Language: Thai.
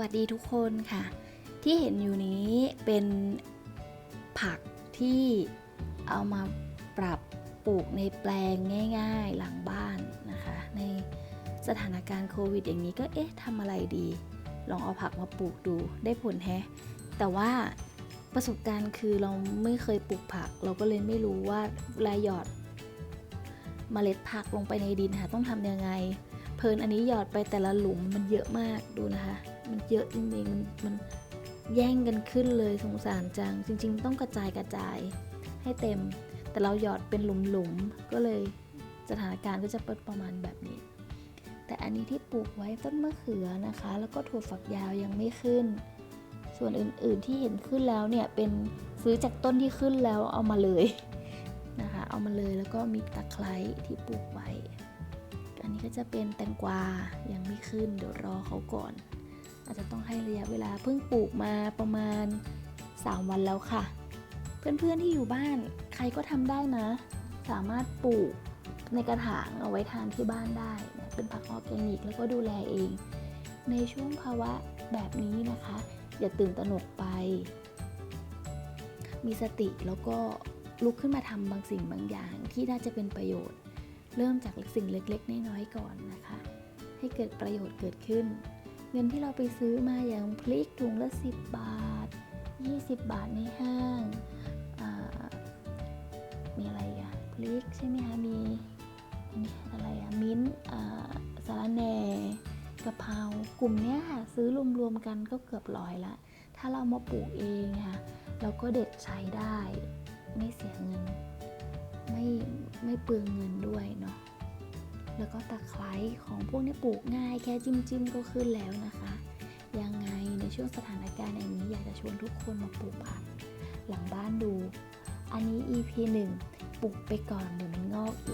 วัสดีทุกคนค่ะ ที่เห็นอยู่นี้เป็นผักที่เอามาปรับปลูกในแปลงง่าย ๆหลังบ้านนะคะ ในสถานการณ์โควิดอย่างนี้ก็เอ๊ะทำอะไรดี ลองเอาผักมาปลูกดูได้ผลแฮะแต่ว่าประสบการณ์คือเราไม่เคยปลูกผัก เราก็เลยไม่รู้ว่าลายหยอดเมล็ดผักลงไปในดินค่ะต้องทำยังไง เพลินอันนี้หยอดไปแต่ละหลุมมันเยอะมากดูนะคะ มันเยอะจริงๆมันมันแย่งกันขึ้นเลยสงสารจัง จริง ๆ ต้องกระจายกระจายให้เต็ม แต่เราหยอดเป็นหลุมๆก็เลยสถานการณ์ก็จะเป็นประมาณแบบนี้ แต่อันนี้ที่ปลูกไว้ต้นมะเขือนะคะ แล้วก็ถั่วฝักยาวยังไม่ขึ้น ส่วนอื่นๆที่เห็นขึ้นแล้วเนี่ยเป็นซื้อจากต้นที่ขึ้นแล้วเอามาเลยนะคะ เอามาเลยแล้วก็มีตะไคร้ที่ปลูกไว้ อันนี้ก็จะเป็นแตงกวายังไม่ขึ้น เดี๋ยวรอเขาก่อน อาจจะต้องให้ระยะเวลาเพิ่งปลูกมาประมาณ 3 วันแล้วค่ะ เพื่อนๆที่อยู่บ้านใครก็ทำได้นะ สามารถปลูกในกระถางเอาไว้ทานที่บ้านได้นะเป็นผักออร์แกนิกแล้วก็ดูแลเอง ในช่วงภาวะแบบนี้นะคะ อย่าตื่นตระหนกไป มีสติแล้วก็ลุกขึ้นมาทำบางสิ่งบางอย่างที่น่าจะเป็นประโยชน์ เริ่มจากสิ่งเล็กๆ น้อยๆก่อนนะคะ ให้เกิดประโยชน์เกิดขึ้น เงินที่เราไปซื้อมาอย่างพริกถุงละ 10 บาท 20 บาทในห้างามีอะไรอะพริกใช่ไหมคะมีอันนี้อะไรอะมิ้นท์สาระแหน่กะเพรากลุ่มเนี้ยค่ะซื้อรวมๆกันก็เกือบร้อยละ ถ้าเรามาปลูกเองค่ะเราก็เด็ดใช้ได้ ไม่เสียเงิน ไม่ไม่เปลืองเงินด้วยเนาะ แล้วก็ตะไคร้ของพวกนี้ปลูกง่ายแค่จิ้มจิ้มก็ขึ้นแล้วนะคะ ยังไงในช่วงสถานการณ์อย่างนี้อยากจะชวนทุกคนมาปลูกผักหลังบ้านดู อันนี้ EP 1ปลูกไปก่อนเดี๋ยวมันงอกเอง